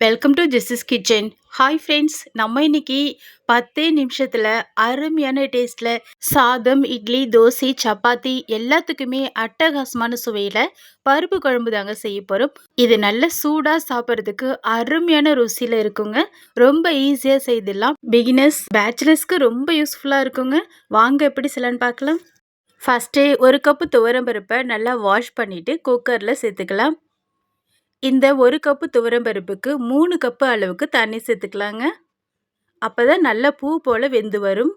Welcome to Jesse's kitchen hi friends நம்ம இன்னைக்கு பத்தே நிமிஷத்தில் அருமையான டேஸ்ட்டில் சாதம் இட்லி தோசை சப்பாத்தி எல்லாத்துக்குமே அட்டகாசமான சுவையில் பருப்பு குழம்பு தாங்க செய்ய போகிறோம் இது நல்ல சூடாக சாப்பிட்றதுக்கு அருமையான ருசியில் இருக்குங்க. ரொம்ப ஈஸியாக செய்திடலாம். பிகினர்ஸ் பேச்சுலர்ஸ்க்கு ரொம்ப யூஸ்ஃபுல்லாக இருக்குங்க. வாங்க எப்படி செய்யலான்னு பார்க்கலாம். ஃபஸ்ட்டு ஒரு கப்பு துவரம் பருப்பை நல்லா வாஷ் பண்ணிவிட்டு குக்கரில் சேர்த்துக்கலாம். இந்த ஒரு கப்பு துவரம்பருப்புக்கு மூணு கப்பு அளவுக்கு தண்ணி சேர்த்துக்கலாங்க. அப்போ தான் நல்ல பூ போல் வெந்து வரும்.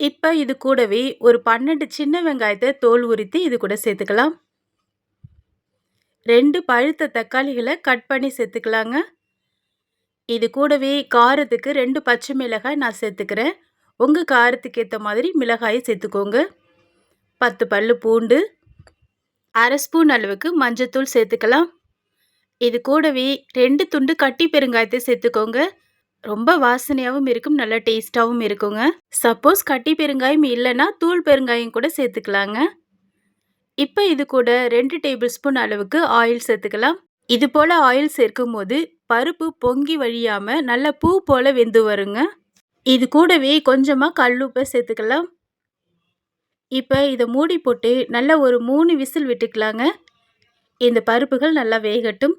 இப்போ இது கூடவே ஒரு பன்னெண்டு சின்ன வெங்காயத்தை தோல் உரித்து இது கூட சேர்த்துக்கலாம். ரெண்டு பழுத்த தக்காளிகளை கட் பண்ணி சேர்த்துக்கலாங்க. இது கூடவே காரத்துக்கு ரெண்டு பச்சை மிளகாய் நான் சேர்த்துக்கிறேன். உங்கள் காரத்துக்கு ஏற்ற மாதிரி மிளகாயை சேர்த்துக்கோங்க. பத்து பல் பூண்டு அரை ஸ்பூன் அளவுக்கு மஞ்சத்தூள் சேர்த்துக்கலாம். இது கூடவே ரெண்டு துண்டு கட்டி பெருங்காயத்தை சேர்த்துக்கோங்க. ரொம்ப வாசனையாகவும் இருக்கும் நல்லா டேஸ்ட்டாகவும் இருக்குங்க. சப்போஸ் கட்டி பெருங்காயம் இல்லைன்னா தூள் பெருங்காயம் கூட சேர்த்துக்கலாங்க. இப்போ இது கூட ரெண்டு டேபிள் ஸ்பூன் அளவுக்கு ஆயில் சேர்த்துக்கலாம். இது போல் ஆயில் சேர்க்கும் போது பருப்பு பொங்கி வழியாமல் நல்ல பூ போல் வெந்து வருங்க. இது கூடவே கொஞ்சமாக கல்லுப்பை சேர்த்துக்கலாம். இப்போ இதை மூடி போட்டு நல்லா ஒரு மூணு விசில் விட்டுக்கலாங்க. இந்த பருப்புகள் நல்லா வேகட்டும்.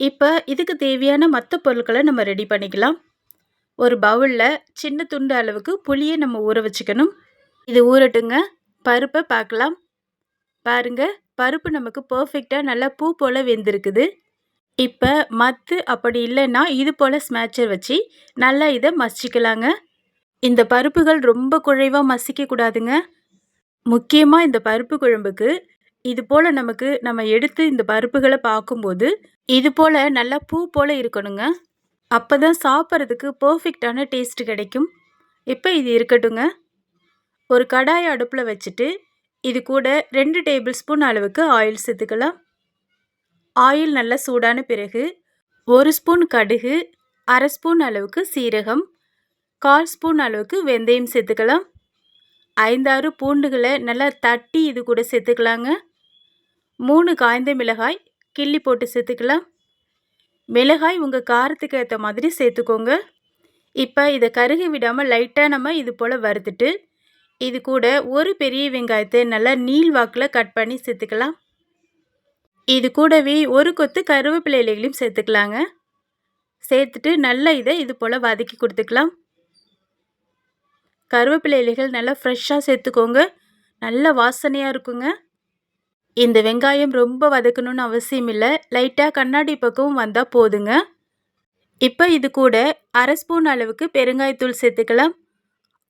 இப்போ இதுக்கு தேவையான மற்ற பொருட்களை நம்ம ரெடி பண்ணிக்கலாம். ஒரு பவுலில் சின்ன துண்டு அளவுக்கு புளியை நம்ம ஊற வச்சுக்கணும். இது ஊறட்டுங்க. பருப்பை பார்க்கலாம் பாருங்க பருப்பு நமக்கு பர்ஃபெக்டாக நல்லா பூ போல் வெந்திருக்குது. இப்போ மத்து அப்படி இல்லைன்னா இது போல் ஸ்மேச்சர் வச்சு நல்லா இதை மசிக்கலாங்க. இந்த பருப்புகள் ரொம்ப குழைவாக மசிக்கக்கூடாதுங்க முக்கியமாக இந்த பருப்பு குழம்புக்கு இது போல் நமக்கு நம்ம எடுத்து இந்த பருப்புகளை பார்க்கும்போது இது போல் நல்லா பூ போல் இருக்கணுங்க. அப்போ தான் சாப்பிட்றதுக்கு பர்ஃபெக்டான டேஸ்ட் கிடைக்கும். இப்போ இது இருக்கட்டுங்க. ஒரு கடாய் அடுப்பில் வச்சுட்டு இது கூட ரெண்டு டேபிள் ஸ்பூன் அளவுக்கு ஆயில் சேர்த்துக்கலாம். ஆயில் நல்லா சூடான பிறகு ஒரு ஸ்பூன் கடுகு அரை ஸ்பூன் அளவுக்கு சீரகம் கால் ஸ்பூன் அளவுக்கு வெந்தயம் சேர்த்துக்கலாம். ஐந்தாறு பூண்டுகளை நல்லா தட்டி இது கூட சேர்த்துக்கலாங்க. மூணு காய்ந்த மிளகாய் கிள்ளி போட்டு சேர்த்துக்கலாம். மிளகாய் உங்கள் காரத்துக்கு ஏற்ற மாதிரி சேர்த்துக்கோங்க. இப்போ இதை கருகி விடாமல் லைட்டாக நம்ம இது போல் வறுத்துட்டு இது கூட ஒரு பெரிய வெங்காயத்தை நல்லா நீள் வாக்கில் கட் பண்ணி சேர்த்துக்கலாம். இது கூடவே ஒரு கொத்து கருவேப்பிலை இலைகளையும் சேர்த்துக்கலாங்க. சேர்த்துட்டு நல்லா இதை இது போல் வதக்கி கொடுத்துக்கலாம். கருவேப்பிலை இலைகள் நல்லா ஃப்ரெஷ்ஷாக சேர்த்துக்கோங்க. நல்ல வாசனையாக இருக்குங்க. இந்த வெங்காயம் ரொம்ப வதக்கணும்னு அவசியம் இல்லை. லைட்டாக கண்ணாடி பக்கமும் வந்தால் போதுங்க. இப்போ இது கூட அரை ஸ்பூன் அளவுக்கு பெருங்காயத்தூள் சேர்த்துக்கலாம்.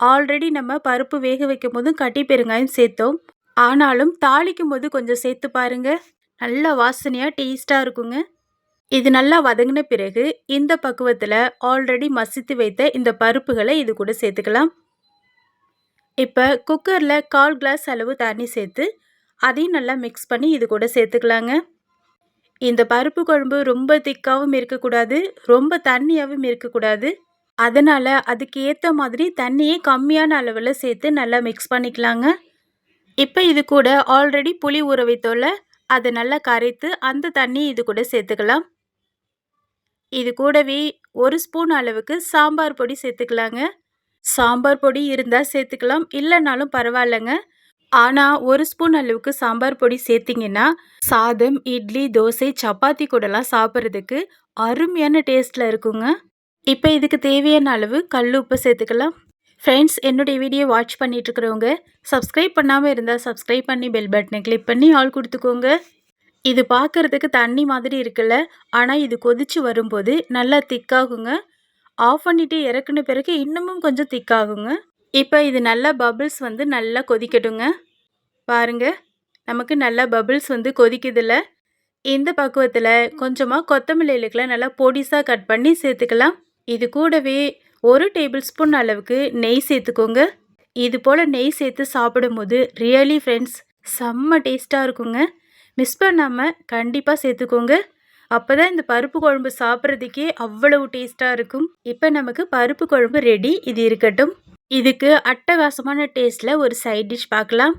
ஆல்ரெடி நம்ம பருப்பு வேக வைக்கும் போதும் கட்டி பெருங்காயம் சேர்த்தோம். ஆனாலும் தாளிக்கும் போது கொஞ்சம் சேர்த்து பாருங்க. நல்லா வாசனையாக டேஸ்ட்டாக இருக்குங்க. இது நல்லா வதங்கின பிறகு இந்த பக்குவத்தில் ஆல்ரெடி மசித்து வைத்த இந்த பருப்புகளை இது கூட சேர்த்துக்கலாம். இப்போ குக்கரில் கால் கிளாஸ் அளவு தண்ணி சேர்த்து அதையும் நல்லா மிக்ஸ் பண்ணி இது கூட சேர்த்துக்கலாங்க. இந்த பருப்பு குழம்பு ரொம்ப திக்காகவும் இருக்கக்கூடாது ரொம்ப தண்ணியாகவும் இருக்கக்கூடாது. அதனால் அதுக்கு ஏற்ற மாதிரி தண்ணியே கம்மியான அளவில் சேர்த்து நல்லா மிக்ஸ் பண்ணிக்கலாங்க. இப்போ இது கூட ஆல்ரெடி புளி ஊற வைத்தோல அதை நல்லா கரைத்து அந்த தண்ணி இது கூட சேர்த்துக்கலாம். இது கூடவே ஒரு ஸ்பூன் அளவுக்கு சாம்பார் பொடி சேர்த்துக்கலாங்க. சாம்பார் பொடி இருந்தால் சேர்த்துக்கலாம் இல்லைனாலும் பரவாயில்லைங்க. ஆனால் ஒரு ஸ்பூன் அளவுக்கு சாம்பார் பொடி சேர்த்திங்கன்னா சாதம் இட்லி தோசை சப்பாத்தி கூடலாம் சாப்பிட்றதுக்கு அருமையான டேஸ்ட்டில் இருக்குங்க. இப்போ இதுக்கு தேவையான அளவு கல் உப்பு சேர்த்துக்கலாம். ஃப்ரெண்ட்ஸ் என்னுடைய வீடியோ வாட்ச் பண்ணிகிட்ருக்கிறவங்க சப்ஸ்கிரைப் பண்ணாமல் இருந்தால் சப்ஸ்கிரைப் பண்ணி பெல் பட்டனை கிளிக் பண்ணி ஆள் கொடுத்துக்கோங்க. இது பார்க்குறதுக்கு தண்ணி மாதிரி இருக்குல்ல ஆனால் இது கொதித்து வரும்போது நல்லா திக்காகுங்க ஆஃப் பண்ணிவிட்டு இறக்குன பிறகு இன்னமும் கொஞ்சம் திக்காகுங்க இப்போ இது நல்லா பபிள்ஸ் வந்து நல்லா கொதிக்கட்டுங்க. பாருங்கள் நமக்கு நல்லா பபிள்ஸ் வந்து கொதிக்குதில்ல இந்த பக்குவத்தில் கொஞ்சமாக கொத்தமல்லி இலக்கெல்லாம் நல்லா பொடிசாக கட் பண்ணி சேர்த்துக்கலாம். இது கூடவே ஒரு டேபிள் ஸ்பூன் அளவுக்கு நெய் சேர்த்துக்கோங்க. இது போல் நெய் சேர்த்து சாப்பிடும்போது ரியலி ஃப்ரெண்ட்ஸ் செம்ம டேஸ்ட்டாக இருக்குங்க. மிஸ் பண்ணாமல் கண்டிப்பாக சேர்த்துக்கோங்க. அப்போ தான் இந்த பருப்பு குழம்பு சாப்பிட்றதுக்கே அவ்வளவு டேஸ்ட்டாக இருக்கும். இப்போ நமக்கு பருப்பு குழம்பு ரெடி இது இருக்கட்டும். இதுக்கு அட்டகாசமான டேஸ்ட்டில் ஒரு சைட் டிஷ் பார்க்கலாம்.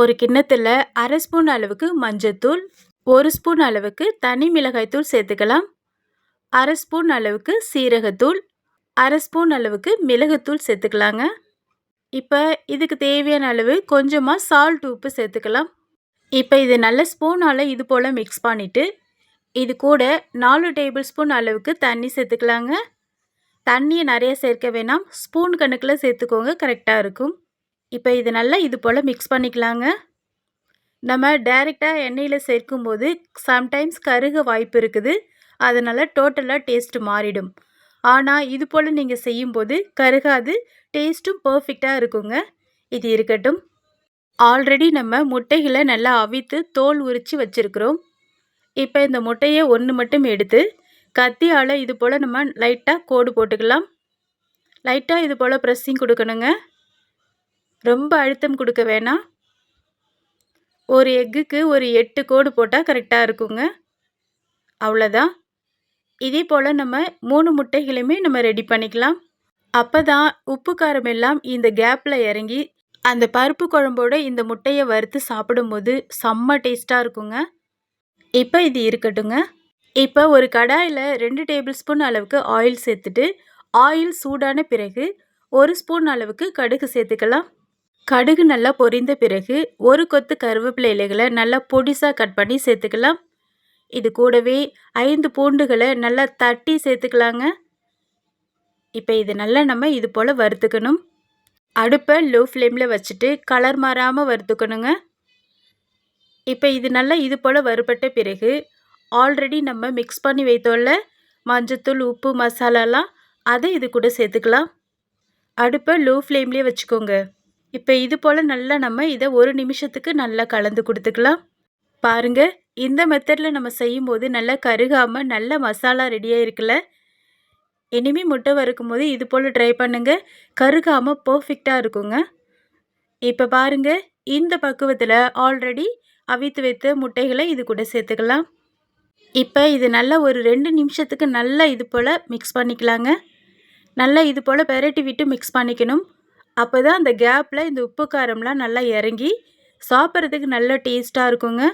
ஒரு கிண்ணத்தில் அரை ஸ்பூன் அளவுக்கு மஞ்சத்தூள் ஒரு ஸ்பூன் அளவுக்கு தனி மிளகாய்த்தூள் சேர்த்துக்கலாம். அரை ஸ்பூன் அளவுக்கு சீரகத்தூள் அரை ஸ்பூன் அளவுக்கு மிளகுத்தூள் சேர்த்துக்கலாங்க. இப்போ இதுக்கு தேவையான அளவு கொஞ்சமாக சால்ட் உப்பு சேர்த்துக்கலாம். இப்போ இது நல்ல ஸ்பூனால் இது போல் மிக்ஸ் பண்ணிவிட்டு இது கூட நாலு டேபிள் ஸ்பூன் அளவுக்கு தண்ணி சேர்த்துக்கலாங்க. தண்ணியை நிறைய சேர்க்க வேணாம். ஸ்பூன் கணக்கில் சேர்த்துக்கோங்க கரெக்டாக இருக்கும். இப்போ இது நல்லா இது போல் மிக்ஸ் பண்ணிக்கலாங்க. நம்ம டைரெக்டாக எண்ணெயில் சேர்க்கும்போது சம்டைம்ஸ் கருக வாய்ப்பு இருக்குது. அதனால் டோட்டலாக டேஸ்ட்டு மாறிடும். ஆனால் இது போல் நீங்கள் செய்யும்போது கருகாது டேஸ்ட்டும் பர்ஃபெக்டாக இருக்குங்க. இது இருக்கட்டும். ஆல்ரெடி நம்ம முட்டைகளை நல்லா அவித்து தோல் உரித்து வச்சுருக்குறோம். இப்போ இந்த முட்டையை ஒன்று மட்டும் எடுத்து கத்தியால் இது போல் நம்ம லைட்டாக கோடு போட்டுக்கலாம். லைட்டாக இது போல் ப்ரெஸ்ஸிங் கொடுக்கணுங்க. ரொம்ப அழுத்தம் கொடுக்க வேணாம். ஒரு எக்குக்கு ஒரு எட்டு கோடு போட்டால் கரெக்டாக இருக்குங்க. அவ்வளோதான் இதே போல் நம்ம மூணு முட்டைகளையுமே நம்ம ரெடி பண்ணிக்கலாம். அப்போ தான் உப்பு காரம் எல்லாம் இந்த கேப்பில் இறங்கி அந்த பருப்பு குழம்போட இந்த முட்டையை வறுத்து சாப்பிடும்போது செம்ம டேஸ்ட்டாக இருக்குங்க. இப்போ இது இருக்கட்டுங்க. இப்போ ஒரு கடாயில் ரெண்டு டேபிள் ஸ்பூன் அளவுக்கு ஆயில் சேர்த்துட்டு ஆயில் சூடான பிறகு ஒரு ஸ்பூன் அளவுக்கு கடுகு சேர்த்துக்கலாம். கடுகு நல்லா பொரிந்த பிறகு ஒரு கொத்து கருவேப்பிலை இலைகளை நல்லா பொடிசாக கட் பண்ணி சேர்த்துக்கலாம். இது கூடவே ஐந்து பூண்டுகளை நல்லா தட்டி சேர்த்துக்கலாங்க. இப்போ இது நல்லா நம்ம இது போல் வறுத்துக்கணும். அடுப்பை லோ ஃப்ளேமில் வச்சுட்டு கலர் மாறாமல் வறுத்துக்கணுங்க. இப்போ இது நல்லா இது போல் வறுபட்ட பிறகு ஆல்ரெடி நம்ம மிக்ஸ் பண்ணி வைத்தோம்ல மஞ்சத்தூள் உப்பு மசாலாலாம் அதை இது கூட சேர்த்துக்கலாம். அடுப்பை லோ ஃப்ளேம்லேயே வச்சுக்கோங்க. இப்போ இது போல் நல்லா நம்ம இதை ஒரு நிமிஷத்துக்கு நல்லா கலந்து கொடுத்துக்கலாம். பாருங்கள் இந்த மெத்தடில் நம்ம செய்யும்போது நல்லா கருகாமல் நல்ல மசாலா ரெடியாக இருக்குல்ல இனிமேல் முட்டை வறுக்கும் போது இது போல் ட்ரை பண்ணுங்கள் கருகாமல் பர்ஃபெக்டாக இருக்குங்க. இப்போ பாருங்கள் இந்த பக்குவத்தில் ஆல்ரெடி அவித்து வைத்த முட்டைகளை இது கூட சேர்த்துக்கலாம். இப்போ இது நல்லா ஒரு ரெண்டு நிமிஷத்துக்கு நல்லா இது போல் மிக்ஸ் பண்ணிக்கலாங்க. நல்லா இது போல் பெரட்டி விட்டு மிக்ஸ் பண்ணிக்கணும். அப்போ தான் அந்த கேப்பில் இந்த உப்பு காரம்லாம் நல்லா இறங்கி சாப்பிட்றதுக்கு நல்லா டேஸ்ட்டாக இருக்குங்க.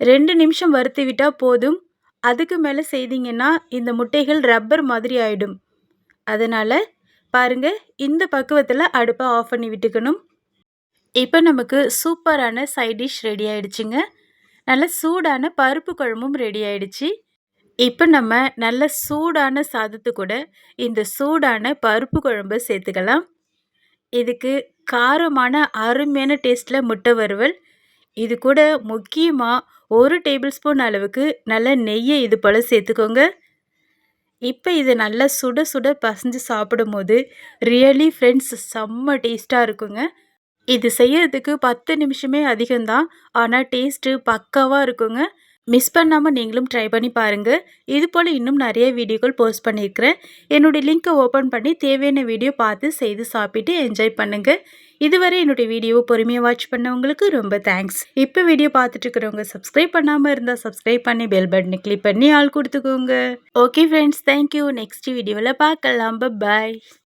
ரெண்டு நிமிஷம் வறுத்து விட்டால் போதும். அதுக்கு மேலே செய்தீங்கன்னா இந்த முட்டைகள் ரப்பர் மாதிரி ஆகிடும் அதனால் பாருங்கள் இந்த பக்குவத்தில் அடுப்பை ஆஃப் பண்ணி விட்டுக்கணும். இப்போ நமக்கு சூப்பரான சைட் டிஷ் ரெடி ஆகிடுச்சிங்க நல்ல சூடான பருப்பு குழம்பும் ரெடி ஆகிடுச்சி இப்போ நம்ம நல்ல சூடான சாதத்து கூட இந்த சூடான பருப்பு குழம்பு சேர்த்துக்கலாம். இதுக்கு காரமான அருமையான டேஸ்ட்டில் முட்டை வறுவல். இது கூட முக்கியமாக ஒரு டேபிள் ஸ்பூன் அளவுக்கு நல்ல நெய்யை இது போல் சேர்த்துக்கோங்க. இப்போ இது நல்லா சுட சுட பசஞ்சு சாப்பிடும்போது ரியலி ஃப்ரெண்ட்ஸ் செம்ம டேஸ்ட்டாக இருக்குங்க. இது செய்யறதுக்கு பத்து நிமிஷமே அதிகம்தான். ஆனால் டேஸ்ட்டு பக்காவாக இருக்குங்க. மிஸ் பண்ணாமல் நீங்களும் ட்ரை பண்ணி பாருங்கள் இது போல் இன்னும் நிறைய வீடியோக்கள் போஸ்ட் பண்ணியிருக்கிறேன். என்னுடைய லிங்க்கை ஓப்பன் பண்ணி தேவையான வீடியோ பார்த்து செய்து சாப்பிட்டு என்ஜாய் பண்ணுங்கள் இதுவரை என்னுடைய வீடியோவை பொறுமையாக வாட்ச் பண்ணவங்களுக்கு ரொம்ப தேங்க்ஸ் இப்போ வீடியோ பார்த்துட்டு இருக்கிறவங்க சப்ஸ்கிரைப் பண்ணாமல் இருந்தால் சப்ஸ்கிரைப் பண்ணி பெல் பட்டனை கிளிக் பண்ணி ஆள் கொடுத்துக்கோங்க. ஓகே ஃப்ரெண்ட்ஸ் தேங்க்யூ நெக்ஸ்ட் வீடியோவில் பார்க்கலாம். பாய்